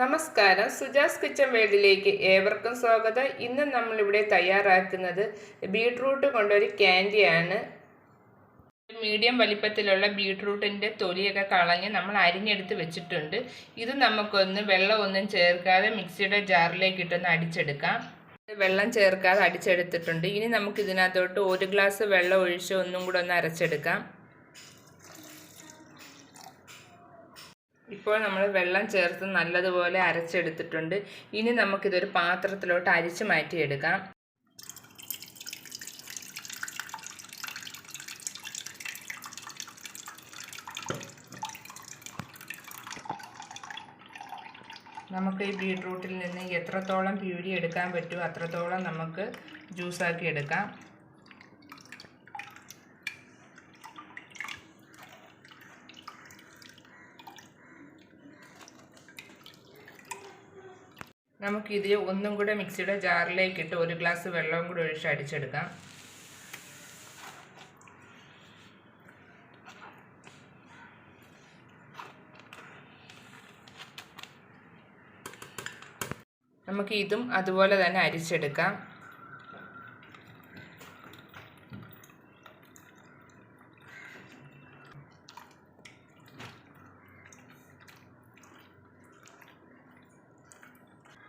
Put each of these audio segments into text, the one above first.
നമസ്കാരം. സുജാസ് കിച്ചൻ വേൾഡിലേക്ക് ഏവർക്കും സ്വാഗതം. ഇന്ന് നമ്മളിവിടെ തയ്യാറാക്കുന്നത് ബീട്രൂട്ട് കൊണ്ടൊരു ക്യാൻഡിയാണ്. മീഡിയം വലിപ്പത്തിലുള്ള ബീട്രൂട്ടിന്റെ തൊലിയൊക്കെ കളഞ്ഞ് നമ്മൾ അരിഞ്ഞെടുത്ത് വെച്ചിട്ടുണ്ട്. ഇത് നമുക്കൊന്ന് വെള്ളമൊന്നും ചേർക്കാതെ മിക്സിയുടെ ജാറിലേക്ക് ഇട്ടൊന്ന് അടിച്ചെടുക്കാം. വെള്ളം ചേർക്കാതെ അടിച്ചെടുത്തിട്ടുണ്ട്. ഇനി നമുക്ക് ഇതിനകത്തോട്ട് ഒരു ഗ്ലാസ് വെള്ളം ഒഴിച്ച് ഒന്നും കൂടെ ഒന്ന് അരച്ചെടുക്കാം. ഇപ്പോൾ നമ്മൾ വെള്ളം ചേർത്ത് നല്ലതുപോലെ അരച്ചെടുത്തിട്ടുണ്ട്. ഇനി നമുക്കിതൊരു പാത്രത്തിലോട്ട് അരിച്ച് മാറ്റിയെടുക്കാം. നമുക്ക് ഈ ബീട്രൂട്ടിൽ നിന്ന് എത്രത്തോളം പ്യൂരി എടുക്കാൻ പറ്റുമോ അത്രത്തോളം നമുക്ക് ജ്യൂസാക്കി എടുക്കാം. നമുക്കിത് ഒന്നും കൂടെ മിക്സിയുടെ ജാറിലേക്ക് ഇട്ട് ഒരു ഗ്ലാസ് വെള്ളവും കൂടി ഒഴിച്ച് അടിച്ചെടുക്കാം. നമുക്ക് ഇതും അതുപോലെ തന്നെ അരിച്ചെടുക്കാം.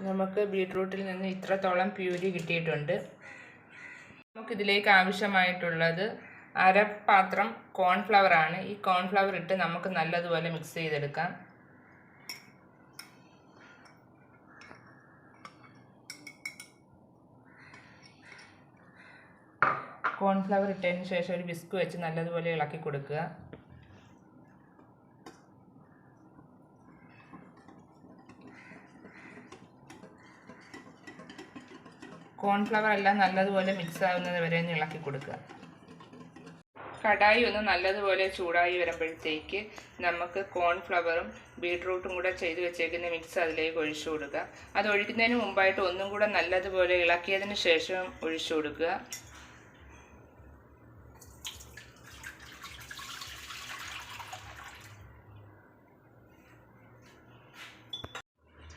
നമുക്ക് ബീട്രൂട്ടിൽ നിന്ന് ഇത്രത്തോളം പ്യൂരി കിട്ടിയിട്ടുണ്ട്. നമുക്കിതിലേക്ക് ആവശ്യമായിട്ടുള്ളത് അരപ്പാത്രം കോൺഫ്ലവർ ആണ്. ഈ കോൺഫ്ലവർ ഇട്ട് നമുക്ക് നല്ലതുപോലെ മിക്സ് ചെയ്തെടുക്കാം. കോൺഫ്ലവർ ഇട്ടതിന് ശേഷം ഒരു ബിസ്ക് വെച്ച് നല്ലതുപോലെ ഇളക്കി കൊടുക്കുക. കോൺഫ്ലവർ എല്ലാം നല്ലതുപോലെ മിക്സ് ആവുന്നത് വരെ ഒന്ന് ഇളക്കി കൊടുക്കുക. കടായി ഒന്ന് നല്ലതുപോലെ ചൂടായി വരുമ്പോഴത്തേക്ക് നമുക്ക് കോൺഫ്ലവറും ബീട്രൂട്ടും കൂടെ ചെയ്ത് വെച്ചേക്കുന്ന മിക്സ് അതിലേക്ക് ഒഴിച്ചു കൊടുക്കുക. അത് ഒഴിക്കുന്നതിന് മുമ്പായിട്ട് ഒന്നും കൂടെ നല്ലതുപോലെ ഇളക്കിയതിന് ശേഷം ഒഴിച്ചു കൊടുക്കുക.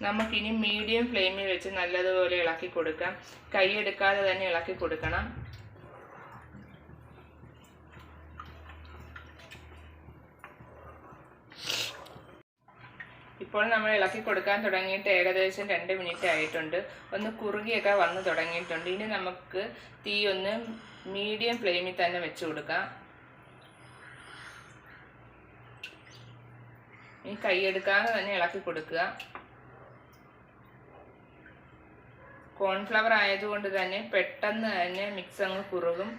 നമുക്കിനി മീഡിയം ഫ്ലെയിമിൽ വെച്ച് നല്ലതുപോലെ ഇളക്കി കൊടുക്കാം. കൈ എടുക്കാതെ തന്നെ ഇളക്കി കൊടുക്കണം. ഇപ്പോൾ നമ്മൾ ഇളക്കി കൊടുക്കാൻ തുടങ്ങിയിട്ട് ഏകദേശം രണ്ട് മിനിറ്റ് ആയിട്ടുണ്ട്. ഒന്ന് കുറുകിയൊക്കെ വന്ന് തുടങ്ങിയിട്ടുണ്ട്. ഇനി നമുക്ക് തീ ഒന്ന് മീഡിയം ഫ്ലെയിമിൽ തന്നെ വെച്ച് കൊടുക്കാം. ഇനി കൈയെടുക്കാതെ തന്നെ ഇളക്കി കൊടുക്കുക. കോൺഫ്ലവർ ആയതുകൊണ്ട് തന്നെ പെട്ടെന്ന് തന്നെ മിക്സ് അങ്ങ് കുറുകും.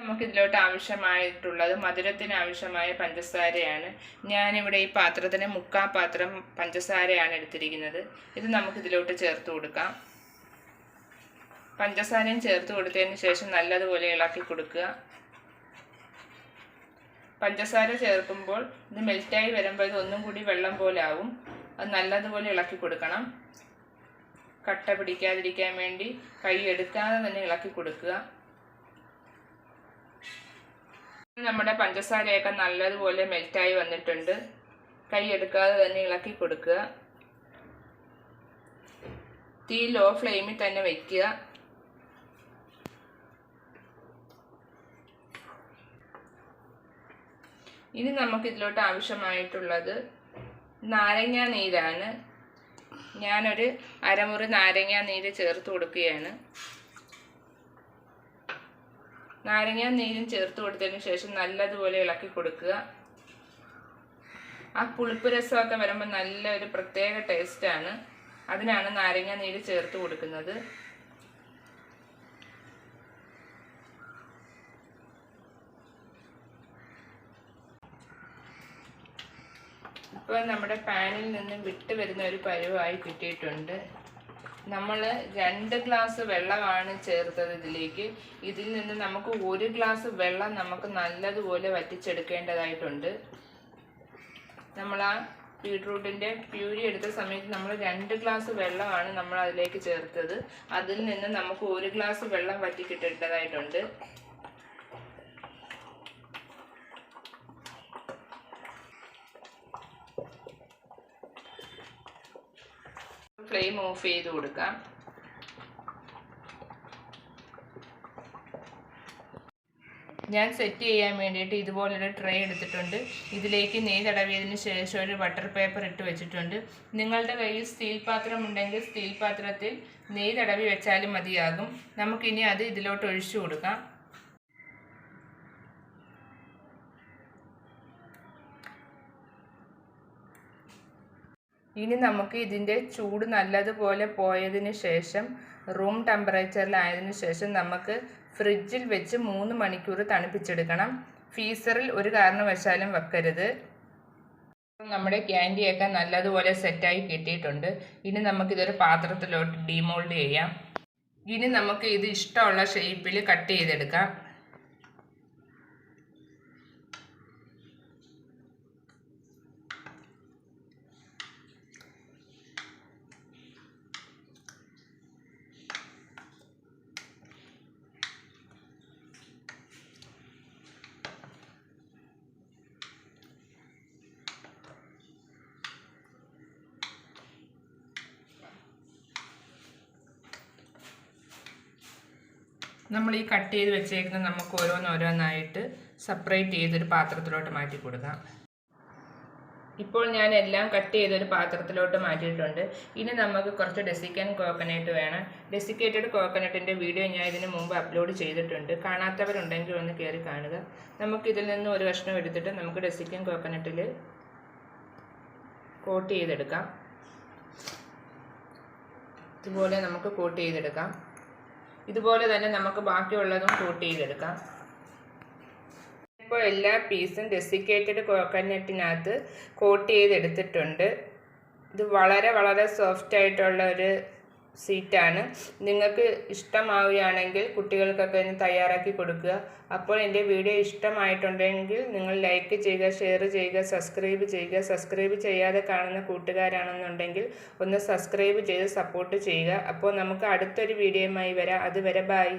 നമുക്ക് ഇതിലോട്ട് ആവശ്യമായിട്ടുള്ളത് മധുരത്തിന് ആവശ്യമായ പഞ്ചസാരയാണ്. ഞാനിവിടെ ഈ പാത്രത്തിന് മുക്കാ പാത്രം പഞ്ചസാരയാണ് എടുത്തിരിക്കുന്നത്. ഇത് നമുക്ക് ഇതിലോട്ട് ചേർത്ത് കൊടുക്കാം. പഞ്ചസാരയും ചേർത്ത് കൊടുത്തതിന് ശേഷം നല്ലതുപോലെ ഇളക്കി കൊടുക്കുക. പഞ്ചസാര ചേർക്കുമ്പോൾ ഇത് മെൽറ്റായി വരുമ്പോൾ ഇത് ഒന്നും കൂടി വെള്ളം പോലെ ആവും. അത് നല്ലതുപോലെ ഇളക്കി കൊടുക്കണം. കട്ട പിടിക്കാതിരിക്കാൻ വേണ്ടി കൈ എടുക്കാതെ തന്നെ ഇളക്കി കൊടുക്കുക. നമ്മുടെ പഞ്ചസാരയൊക്കെ നല്ലതുപോലെ മെൽറ്റായി വന്നിട്ടുണ്ട്. കൈ എടുക്കാതെ തന്നെ ഇളക്കി കൊടുക്കുക. തീ ലോ ഫ്ലെയിമിൽ തന്നെ വയ്ക്കുക ഇനി നമുക്കിതിലോട്ട് ആവശ്യമായിട്ടുള്ളത് നാരങ്ങ നീരാണ്. ഞാനൊരു അരമുറി നാരങ്ങ നീര് ചേർത്ത് കൊടുക്കുകയാണ്. നാരങ്ങ നീരും ചേർത്ത് കൊടുത്തതിന് ശേഷം നല്ലതുപോലെ ഇളക്കി കൊടുക്കുക. ആ പുളിപ്പ് രസമൊക്കെ വരുമ്പോൾ നല്ലൊരു പ്രത്യേക ടേസ്റ്റാണ് അതിനാണ് നാരങ്ങ നീര് ചേർത്ത് കൊടുക്കുന്നത്. ഇപ്പോൾ നമ്മുടെ പാനിൽ നിന്ന് വിട്ട് വരുന്ന ഒരു പരുവായി കിട്ടിയിട്ടുണ്ട്. നമ്മൾ രണ്ട് ഗ്ലാസ് വെള്ളമാണ് ചേർത്തത് ഇതിലേക്ക്. ഇതിൽ നിന്ന് നമുക്ക് ഒരു ഗ്ലാസ് വെള്ളം നമുക്ക് നല്ലതുപോലെ വറ്റിച്ചെടുക്കേണ്ടതായിട്ടുണ്ട്. നമ്മൾ ആ ബീട്രൂട്ടിന്റെ പ്യൂരി എടുത്ത സമയത്ത് നമ്മൾ രണ്ട് ഗ്ലാസ് വെള്ളമാണ് നമ്മൾ അതിലേക്ക് ചേർത്തത്. അതിൽ നിന്ന് നമുക്ക് ഒരു ഗ്ലാസ് വെള്ളം വറ്റി കിട്ടേണ്ടതായിട്ടുണ്ട് ഫ്ലെയിം ഓഫ് ചെയ്ത് കൊടുക്കാം. ഞാൻ സെറ്റ് ചെയ്യാൻ വേണ്ടിയിട്ട് ഇതുപോലൊരു ട്രേ എടുത്തിട്ടുണ്ട്. ഇതിലേക്ക് നെയ്യ് തടവിയതിന് ശേഷം ഒരു ബട്ടർ പേപ്പർ ഇട്ട് വെച്ചിട്ടുണ്ട്. നിങ്ങളുടെ കയ്യിൽ സ്റ്റീൽ പാത്രം ഉണ്ടെങ്കിൽ സ്റ്റീൽ പാത്രത്തിൽ നെയ്യ് തടവി വെച്ചാലും മതിയാകും. നമുക്കിനി അത് ഇതിലോട്ട് ഒഴിച്ചു കൊടുക്കാം. ഇനി നമുക്ക് ഇതിന്റെ ചൂട് നല്ലതുപോലെ പോയതിന് ശേഷം റൂം ടെമ്പറേച്ചറിലായതിനു ശേഷം നമുക്ക് ഫ്രിഡ്ജിൽ വെച്ച് മൂന്ന് മണിക്കൂർ തണുപ്പിച്ചെടുക്കണം. ഫീസറിൽ ഒരു കാരണവശാലും വെക്കരുത്. നമ്മുടെ ക്യാൻഡിയൊക്കെ നല്ലതുപോലെ സെറ്റായി കിട്ടിയിട്ടുണ്ട്. ഇനി നമുക്കിതൊരു പാത്രത്തിലോട്ട് ഡീമോൾഡ് ചെയ്യാം. ഇനി നമുക്ക് ഇത് ഇഷ്ടമുള്ള ഷേപ്പിൽ കട്ട് ചെയ്തെടുക്കാം. നമ്മൾ ഈ കട്ട് ചെയ്ത് വെച്ചേക്കുന്ന നമുക്ക് ഓരോന്നോരോന്നായിട്ട് സെപ്പറേറ്റ് ചെയ്തൊരു പാത്രത്തിലോട്ട് മാറ്റി കൊടുക്കാം. ഇപ്പോൾ ഞാൻ എല്ലാം കട്ട് ചെയ്തൊരു പാത്രത്തിലോട്ട് മാറ്റിയിട്ടുണ്ട്. ഇനി നമുക്ക് കുറച്ച് ഡെസിക്കൻ കോക്കനട്ട് വേണം. ഡെസിക്കേറ്റഡ് കോക്കനട്ടിന്റെ വീഡിയോ ഞാൻ ഇതിന് മുമ്പ് അപ്ലോഡ് ചെയ്തിട്ടുണ്ട്. കാണാത്തവരുണ്ടെങ്കിൽ ഒന്ന് കയറി കാണുക. നമുക്കിതിൽ നിന്ന് ഒരു കഷ്ണം എടുത്തിട്ട് നമുക്ക് ഡെസിക്കൻ കോക്കനട്ടിൽ കോട്ട് ചെയ്തെടുക്കാം. ഇതുപോലെ നമുക്ക് കോട്ട് ചെയ്തെടുക്കാം. ഇതുപോലെ തന്നെ നമുക്ക് ബാക്കിയുള്ളതും കൂട്ട് ചെയ്തെടുക്കാം. ഇപ്പോൾ എല്ലാ പീസും ഡെസിക്കേറ്റഡ് കോക്കനട്ടിനകത്ത് കോട്ട് ചെയ്തെടുത്തിട്ടുണ്ട്. ഇത് വളരെ വളരെ സോഫ്റ്റ് ആയിട്ടുള്ള ഒരു സീറ്റാണ്. നിങ്ങൾക്ക് ഇഷ്ടമാവുകയാണെങ്കിൽ കുട്ടികൾക്കൊക്കെ ഒന്ന് തയ്യാറാക്കി കൊടുക്കുക. അപ്പോൾ എന്റെ വീഡിയോ ഇഷ്ടമായിട്ടുണ്ടെങ്കിൽ നിങ്ങൾ ലൈക്ക് ചെയ്യുക ഷെയർ ചെയ്യുക സബ്സ്ക്രൈബ് ചെയ്യുക. സബ്സ്ക്രൈബ് ചെയ്യാതെ കാണുന്ന കൂട്ടുകാരാണെന്നുണ്ടെങ്കിൽ ഒന്ന് സബ്സ്ക്രൈബ് ചെയ്ത് സപ്പോർട്ട് ചെയ്യുക. അപ്പോൾ നമുക്ക് അടുത്തൊരു വീഡിയോയുമായി വരാം. അതുവരെ ബായ്